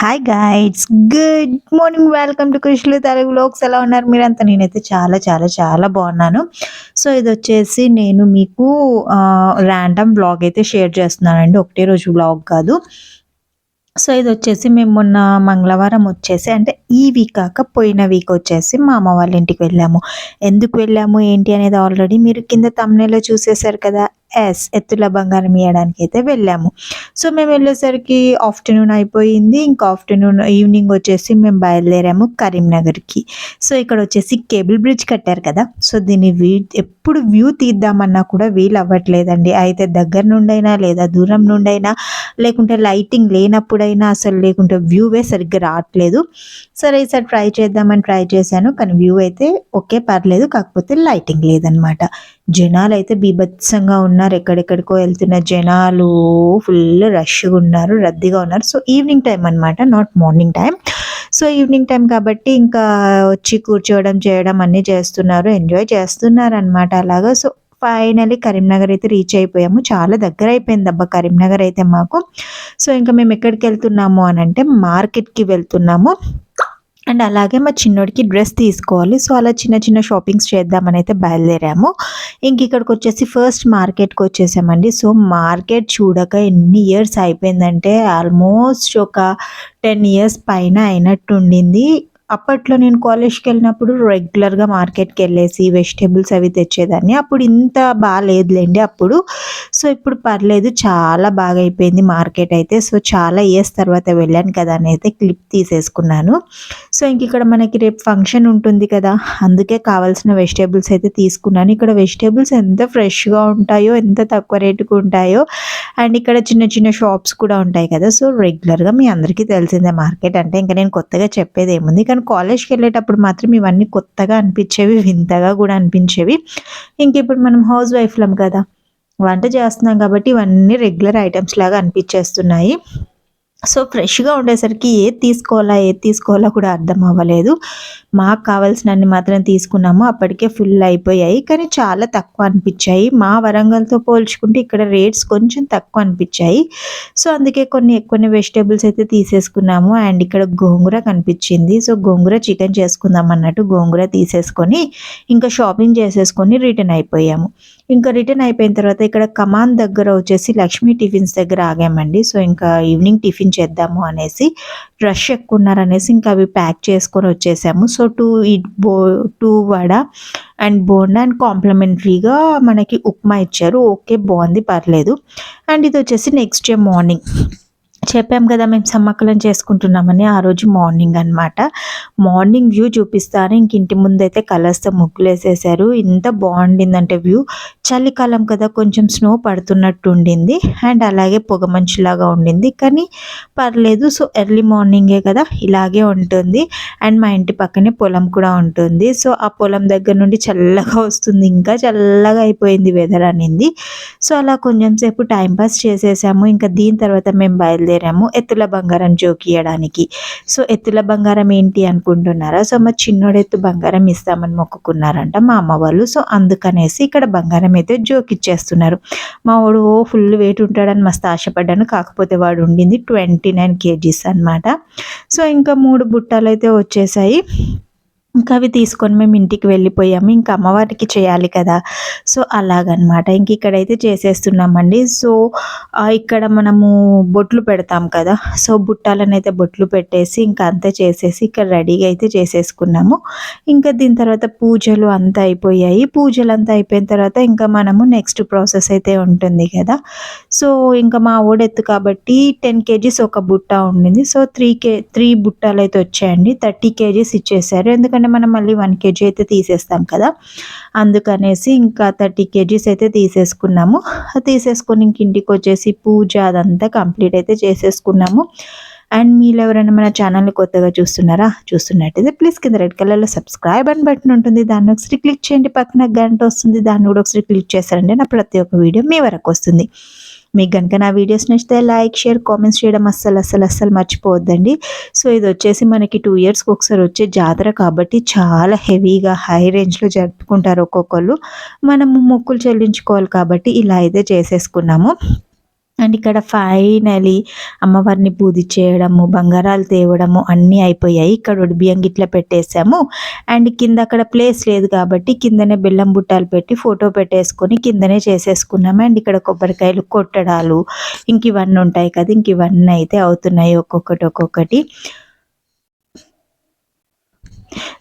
Hi guys good morning welcome to Krishna Telugu vlogs ఎలా ఉన్నారు మీరంతా? నేనైతే చాలా చాలా చాలా బాగున్నాను. సో ఇది వచ్చేసి నేను మీకు ర్యాండమ్ బ్లాగ్ అయితే షేర్ చేస్తున్నానండి. ఒకటే రోజు బ్లాగ్ కాదు. సో ఇది వచ్చేసి మేము మొన్న మంగళవారం వచ్చేసి అంటే ఈ వీక్ కాక పోయిన వీక్ వచ్చేసి మా అమ్మ వాళ్ళ ఇంటికి వెళ్ళాము. ఎందుకు వెళ్ళాము? ఏంటి అనేది ఆల్రెడీ మీరు కింద తమ్నేలో చూసేశారు కదా. ఎస్ ఎత్తుల బంగారం ఇవ్వడానికి అయితే వెళ్ళాము. సో మేము వెళ్ళేసరికి ఆఫ్టర్నూన్ అయిపోయింది. ఇంకా ఆఫ్టర్నూన్ ఈవినింగ్ వచ్చేసి మేము బయలుదేరాము కరీంనగర్కి. సో ఇక్కడ వచ్చేసి కేబుల్ బ్రిడ్జ్ కట్టారు కదా. సో దీన్ని వ్యూ ఎప్పుడు వ్యూ తీద్దామన్నా కూడా వీలు అవ్వట్లేదండి. అయితే దగ్గర నుండైనా లేదా దూరం నుండైనా లేకుంటే లైటింగ్ లేనప్పుడైనా అసలు లేకుంటే వ్యూవే సరిగ్గా రావట్లేదు. సరే ఈసారి ట్రై చేద్దామని ట్రై చేశాను. కానీ వ్యూ అయితే ఓకే పర్లేదు. కాకపోతే లైటింగ్ లేదనమాట జనాలు అయితే బీభత్సంగా ఉన్నారు. ఎక్కడెక్కడికో వెళ్తున్న జనాలు ఫుల్ రష్గా ఉన్నారు రద్దీగా ఉన్నారు. సో ఈవినింగ్ టైం అనమాట not morning time so evening time కాబట్టి ఇంకా వచ్చి కూర్చోవడం చేయడం అన్నీ చేస్తున్నారు ఎంజాయ్ చేస్తున్నారు అనమాట అలాగా. సో ఫైనలీ కరీంనగర్ అయితే రీచ్ అయిపోయాము. చాలా దగ్గర అయిపోయింది అబ్బా కరీంనగర్ అయితే మాకు. సో ఇంకా మేము ఎక్కడికి వెళ్తున్నాము అని అంటే మార్కెట్కి వెళ్తున్నాము. అండ్ అలాగే మా చిన్నోడికి డ్రెస్ తీసుకోవాలి. సో అలా చిన్న చిన్న షాపింగ్స్ చేద్దామని అయితే బయలుదేరాము. ఇంక ఇక్కడికి వచ్చేసి ఫస్ట్ మార్కెట్కి వచ్చేసామండి. సో మార్కెట్ చూడక ఎన్ని ఇయర్స్ అయిపోయిందంటే ఆల్మోస్ట్ ఒక టెన్ ఇయర్స్ పైన అయినట్టు ఉండింది అప్పట్లో నేను కాలేజ్కి వెళ్ళినప్పుడు రెగ్యులర్గా మార్కెట్కి వెళ్ళేసి వెజిటేబుల్స్ అవి తెచ్చేదాన్ని. అప్పుడు ఇంత బాగాలేదులేండి అప్పుడు. సో ఇప్పుడు పర్లేదు చాలా బాగా అయిపోయింది మార్కెట్ అయితే. సో చాలా ఇయర్స్ తర్వాత వెళ్ళాను కదా అని అయితే క్లిప్ తీసేసుకున్నాను. సో ఇంక ఇక్కడ మనకి రేపు ఫంక్షన్ ఉంటుంది కదా. అందుకే కావాల్సిన వెజిటేబుల్స్ అయితే తీసుకున్నాను. ఇక్కడ వెజిటేబుల్స్ ఎంత ఫ్రెష్గా ఉంటాయో ఎంత తక్కువ రేటుకు ఉంటాయో అండ్ ఇక్కడ చిన్న చిన్న షాప్స్ కూడా ఉంటాయి కదా. సో రెగ్యులర్గా మీ అందరికీ తెలిసిందే మార్కెట్ అంటే. ఇంకా నేను కొత్తగా చెప్పేది ఏముంది? కానీ కాలేజ్కి వెళ్ళేటప్పుడు మాత్రం ఇవన్నీ కొత్తగా అనిపించేవి వింతగా కూడా అనిపించేవి. ఇంక ఇప్పుడు మనం హౌస్ వైఫ్లం కదా వంట చేస్తున్నాం కాబట్టి ఇవన్నీ రెగ్యులర్ ఐటమ్స్ లాగా అనిపించేస్తున్నాయి. సో ఫ్రెష్గా ఉండేసరికి ఏది తీసుకోవాలా ఏది తీసుకోవాలా కూడా అర్థం అవ్వలేదు. మాకు కావాల్సినన్ని మాత్రం తీసుకున్నాము. అప్పటికే ఫుల్ అయిపోయాయి. కానీ చాలా తక్కువ అనిపించాయి. మా వరంగల్తో పోల్చుకుంటే ఇక్కడ రేట్స్ కొంచెం తక్కువ అనిపించాయి. సో అందుకే కొన్ని కొన్ని వెజిటేబుల్స్ అయితే తీసేసుకున్నాము. అండ్ ఇక్కడ గోంగూర కనిపించింది. సో గోంగూర చికెన్ చేసుకుందాం అన్నట్టు గోంగూర తీసేసుకొని ఇంకా షాపింగ్ చేసేసుకొని రిటర్న్ అయిపోయాము. ఇంకా రిటర్న్ అయిపోయిన తర్వాత ఇక్కడ కమాన్ దగ్గర వచ్చేసి లక్ష్మీ టిఫిన్స్ దగ్గర ఆగామండి. సో ఇంకా ఈవినింగ్ టిఫిన్ చేద్దాము అనేసి రష్ ఎక్కువ ఉన్నారనేసి ఇంకా అవి ప్యాక్ చేసుకొని వచ్చేసాము. సో టూ ఇడ్ బో two vada and bonda and కాంప్లిమెంటరీగా మనకి ఉప్మా ఇచ్చారు. ఓకే బాగుంది పర్లేదు. అండ్ ఇది వచ్చేసి నెక్స్ట్ డే మార్నింగ్. చెప్పాం కదా మేము సమ్మక్కలం చేసుకుంటున్నామని ఆ రోజు మార్నింగ్ అనమాట మార్నింగ్ వ్యూ చూపిస్తారు ఇంక ఇంటి ముందైతే కలర్స్తో ముగ్గులు వేసేసారు ఇంత బాగుండిందంటే వ్యూ. చలికాలం కదా కొంచెం స్నో పడుతున్నట్టు ఉండింది అండ్ అలాగే పొగ మంచులాగా ఉండింది. కానీ పర్లేదు సో ఎర్లీ మార్నింగే కదా ఇలాగే ఉంటుంది. అండ్ మా ఇంటి పక్కనే పొలం కూడా ఉంటుంది. సో ఆ పొలం దగ్గర నుండి చల్లగా వస్తుంది. ఇంకా చల్లగా అయిపోయింది వెదర్ అనింది. సో అలా కొంచెం సేపు టైంపాస్ చేసేసాము. ఇంకా దీని తర్వాత మేము బయలుదేరాము ఎత్తుల బంగారం జోకియడానికి సో ఎత్తుల బంగారం ఏంటి అనుకుంటున్నారా? సో మా చిన్నోడు ఎత్తు బంగారం ఇస్తామని మొక్కుకున్నారంట మా అమ్మ వాళ్ళు. సో అందుకనేసి ఇక్కడ బంగారం అయితే జోక్ ఇచ్చేస్తున్నారు. మా వాడు ఓ ఫుల్ వెయిట్ ఉంటాడని మస్తు ఆశపడ్డాను. కాకపోతే వాడు ఉండింది ట్వంటీ నైన్ కేజీస్ అనమాట సో ఇంకా మూడు బుట్టలు అయితే వచ్చేసాయి. ఇంకా అవి తీసుకొని మేము ఇంటికి వెళ్ళిపోయాము. ఇంకా అమ్మవారికి చేయాలి కదా. సో అలాగనమాట. ఇంక ఇక్కడైతే చేసేస్తున్నామండి. సో ఇక్కడ మనము బొట్లు పెడతాం కదా. సో బుట్టాలను అయితే బొట్లు పెట్టేసి ఇంకా అంతా చేసేసి ఇక్కడ రెడీగా అయితే చేసేసుకున్నాము. ఇంకా దీని తర్వాత పూజలు అంతా అయిపోయాయి. పూజలు అంతా అయిపోయిన తర్వాత ఇంకా మనము నెక్స్ట్ ప్రాసెస్ అయితే ఉంటుంది కదా. సో ఇంకా మా ఓడెత్తు కాబట్టి టెన్ కేజీస్ ఒక బుట్ట ఉండింది. సో త్రీ కే త్రీ బుట్టాలు అయితే వచ్చాయండి. థర్టీ కేజీస్ ఇచ్చేసారు. ఎందుకంటే ఎందుకంటే మనం మళ్ళీ వన్ కేజీ అయితే తీసేస్తాం కదా. అందుకనేసి ఇంకా థర్టీ కేజీస్ అయితే తీసేసుకున్నాము. తీసేసుకొని ఇంక ఇంటికి వచ్చేసి పూజ అదంతా కంప్లీట్ అయితే చేసేసుకున్నాము. అండ్ మీరు ఎవరైనా మన ఛానల్ని కొత్తగా చూస్తున్నారా చూస్తున్నట్టయితే ప్లీజ్ కింద రెడ్ కలర్లో సబ్స్క్రైబ్ అని బటన్ ఉంటుంది. దాన్ని ఒకసారి క్లిక్ చేయండి పక్కన గంట వస్తుంది. దాన్ని కూడా ఒకసారి క్లిక్ చేస్తారండి నా ప్రతి ఒక్క వీడియో మీ వరకు వస్తుంది. మీకు కనుక నా వీడియోస్ నచ్చితే లైక్ షేర్ కామెంట్స్ చేయడం అస్సలు అస్సలు అస్సలు మర్చిపోవద్దండి. సో ఇది వచ్చేసి మనకి టూ ఇయర్స్కి ఒకసారి వచ్చే జాతర కాబట్టి చాలా హెవీగా హై రేంజ్లో జరుపుకుంటారు ఒక్కొక్కళ్ళు. మనము మొక్కులు చెల్లించుకోవాలి కాబట్టి ఇలా అయితే చేసేసుకున్నాము. అండ్ ఇక్కడ ఫైనలీ అమ్మవారిని పూజ చేయడము బంగారాలు తేవడము అన్నీ అయిపోయాయి. ఇక్కడ బియ్యం గిట్ల పెట్టేసాము అండ్ కింద అక్కడ ప్లేస్ లేదు కాబట్టి కిందనే బెల్లం బుట్టాలు పెట్టి ఫోటో పెట్టేసుకొని కిందనే చేసేసుకున్నాము అండ్ ఇక్కడ కొబ్బరికాయలు కొట్టడాలు ఇంక ఇవన్నీ ఉంటాయి కదా ఇంక ఇవన్నీ అయితే అవుతున్నాయి ఒక్కొక్కటి ఒక్కొక్కటి.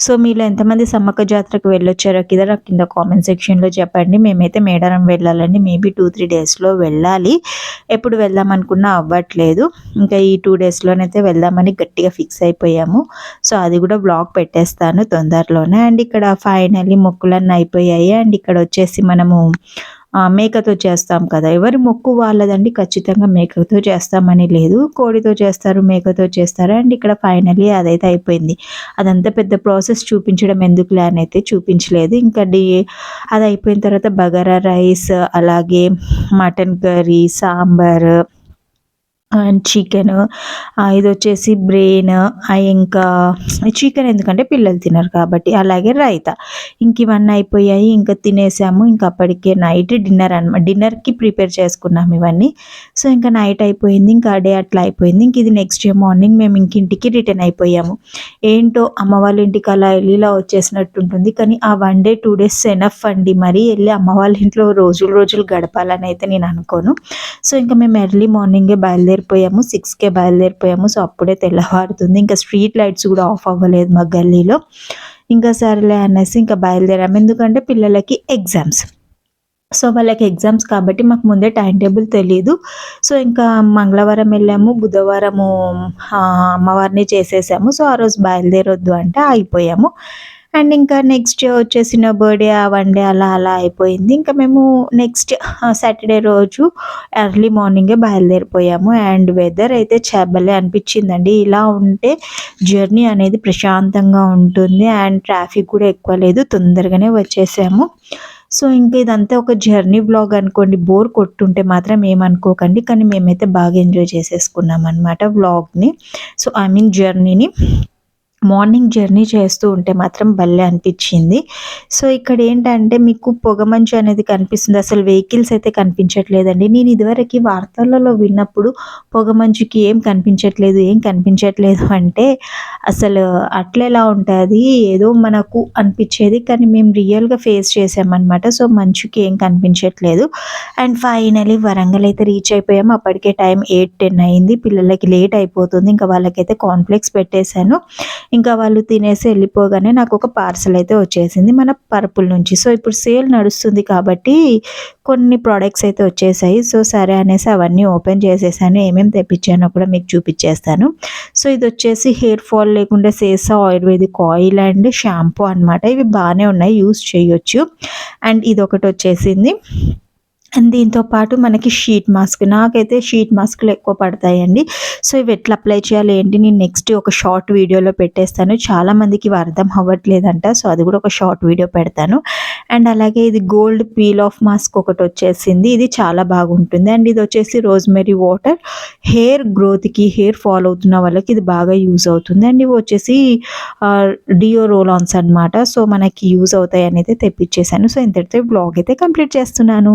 సో మీలో ఎంతమంది సమ్మక్క జాతరకు వెళ్ళొచ్చారో కింద నాకు కింద కామెంట్ సెక్షన్లో చెప్పండి. మేమైతే మేడారం వెళ్ళాలండి. మేబీ టూ త్రీ డేస్లో వెళ్ళాలి. ఎప్పుడు వెళ్దాం అనుకున్నా అవ్వట్లేదు. ఇంకా ఈ టూ డేస్లోనైతే వెళ్దామని గట్టిగా ఫిక్స్ అయిపోయాము. సో అది కూడా బ్లాగ్ పెట్టేస్తాను తొందరలోనే. అండ్ ఇక్కడ ఫైనల్లీ మొక్కులన్నీ అయిపోయాయి. అండ్ ఇక్కడ వచ్చేసి మనము మేకతో చేస్తాం కదా. ఎవరి మొక్కు వాళ్ళదండి ఖచ్చితంగా మేకతో చేస్తామని లేదు. కోడితో చేస్తారు మేకతో చేస్తారు. అండ్ ఇక్కడ ఫైనలీ అదైతే అయిపోయింది. అదంతా పెద్ద ప్రాసెస్ చూపించడం ఎందుకులే అని అయితే చూపించలేదు. ఇంకా డి అది అయిపోయిన తర్వాత బగారా రైస్ అలాగే mutton curry sambar and chicken ఇది వచ్చేసి బ్రెయిన్ ఇంకా చికెన్ ఎందుకంటే పిల్లలు తినరు కాబట్టి అలాగే రైతా. ఇంక ఇవన్నీ అయిపోయాయి ఇంకా తినేసాము. ఇంకా అప్పటికే నైట్ డిన్నర్ అనమాట డిన్నర్కి ప్రిపేర్ చేసుకున్నాము ఇవన్నీ. సో ఇంకా నైట్ అయిపోయింది ఇంకా డే అట్లా అయిపోయింది. ఇంక ఇది నెక్స్ట్ డే మార్నింగ్ మేము ఇంక ఇంటికి రిటర్న్ అయిపోయాము. ఏంటో అమ్మ వాళ్ళ ఇంటికి అలా వెళ్ళిలా వచ్చేసినట్టు ఉంటుంది. కానీ ఆ one day two days enough అండి. మరి వెళ్ళి అమ్మ వాళ్ళ ఇంట్లో రోజులు రోజులు గడపాలని అయితే నేను అనుకోను. సో ఇంకా మేము ఎర్లీ మార్నింగే బయలుదేరి బయలుదేరిపోయాము సిక్స్కే బయలుదేరిపోయాము. సో అప్పుడే తెల్లవారుతుంది. ఇంకా స్ట్రీట్ లైట్స్ కూడా ఆఫ్ అవ్వలేదు మా గల్లీలో. ఇంకా సరేలే అనేసి ఇంకా బయలుదేరాము. ఎందుకంటే పిల్లలకి ఎగ్జామ్స్ సో వాళ్ళకి ఎగ్జామ్స్ కాబట్టి మాకు ముందే టైం టేబుల్ తెలియదు సో ఇంకా మంగళవారం వెళ్ళాము. బుధవారము అమ్మవారిని చేసేసాము. సో ఆ రోజు బయలుదేరొద్దు అంటే అయిపోయాము అండ్ ఇంకా నెక్స్ట్ వచ్చేసి నా బర్త్డే ఆ వన్ డే అలా అలా అయిపోయింది. ఇంకా మేము నెక్స్ట్ సాటర్డే రోజు ఎర్లీ మార్నింగే బయలుదేరిపోయాము. అండ్ వెదర్ అయితే చేపలే అనిపించిందండి. ఇలా ఉంటే జర్నీ అనేది ప్రశాంతంగా ఉంటుంది అండ్ ట్రాఫిక్ కూడా ఎక్కువ లేదు. తొందరగానే వచ్చేసాము. సో ఇంకా ఇదంతా ఒక జర్నీ బ్లాగ్ అనుకోండి. బోర్ కొట్టుంటే మాత్రం ఏమనుకోకండి. కానీ మేమైతే బాగా ఎంజాయ్ చేసేసుకున్నాం అనమాట బ్లాగ్ని సో ఐ మీన్ జర్నీని మార్నింగ్ జర్నీ చేస్తూ ఉంటే మాత్రం భలే అనిపించింది. సో ఇక్కడ ఏంటంటే మీకు పొగమంచు అనేది కనిపిస్తుంది. అసలు వెహికల్స్ అయితే కనిపించట్లేదండి. నేను ఇదివరకు వార్తలలో విన్నప్పుడు పొగమంచుకి ఏం కనిపించట్లేదు ఏం కనిపించట్లేదు అంటే అసలు అట్లెలా ఉంటుంది? ఏదో మనకు అనిపించేది కానీ మేము రియల్గా ఫేస్ చేసామన్నమాట. సో మంచుకి ఏం కనిపించట్లేదు. అండ్ ఫైనలీ వరంగల్ అయితే రీచ్ అయిపోయాము అప్పటికే టైం ఎయిట్ టెన్ అయింది. పిల్లలకి లేట్ అయిపోతుంది. ఇంకా వాళ్ళకైతే కాన్ఫ్లెక్స్ పెట్టేశాను. ఇంకా వాళ్ళు తినేసి వెళ్ళిపోగానే నాకు ఒక పార్సల్ అయితే వచ్చేసింది మన పరుపుల నుంచి. సో ఇప్పుడు సేల్ నడుస్తుంది కాబట్టి కొన్ని ప్రోడక్ట్స్ అయితే వచ్చేసాయి. సో సరే అనేసి అవన్నీ ఓపెన్ చేసేసాను. ఏమేమి తెప్పించానో కూడా మీకు చూపించేస్తాను. సో ఇది వచ్చేసి హెయిర్ ఫాల్ లేకుండా Sesa ayurvedic oil and shampoo అనమాట ఇవి బాగానే ఉన్నాయి. యూస్ చేయొచ్చు. అండ్ ఇది ఒకటి వచ్చేసింది. దీంతో పాటు మనకి షీట్ మాస్క్. నాకైతే షీట్ మాస్క్లు ఎక్కువ పడతాయండి. సో ఇవి ఎట్లా అప్లై చేయాలి ఏంటి? నేను నెక్స్ట్ ఒక షార్ట్ వీడియోలో పెట్టేస్తాను. చాలామందికి ఇవి అర్థం అవ్వట్లేదంట. సో అది కూడా ఒక షార్ట్ వీడియో పెడతాను. అండ్ అలాగే ఇది గోల్డ్ పీల్ ఆఫ్ మాస్క్ ఒకటి వచ్చేసింది. ఇది చాలా బాగుంటుంది. అండ్ ఇది వచ్చేసి రోజ్మెరీ వాటర్. హెయిర్ గ్రోత్కి హెయిర్ ఫాల్ అవుతున్న వాళ్ళకి ఇది బాగా యూజ్ అవుతుంది. అండ్ ఇవి వచ్చేసి డియో రోలాన్స్ అనమాట సో మనకి యూజ్ అవుతాయి అనేది తెప్పించేసాను సో ఇంతటితో బ్లాగ్ అయితే కంప్లీట్ చేస్తున్నాను.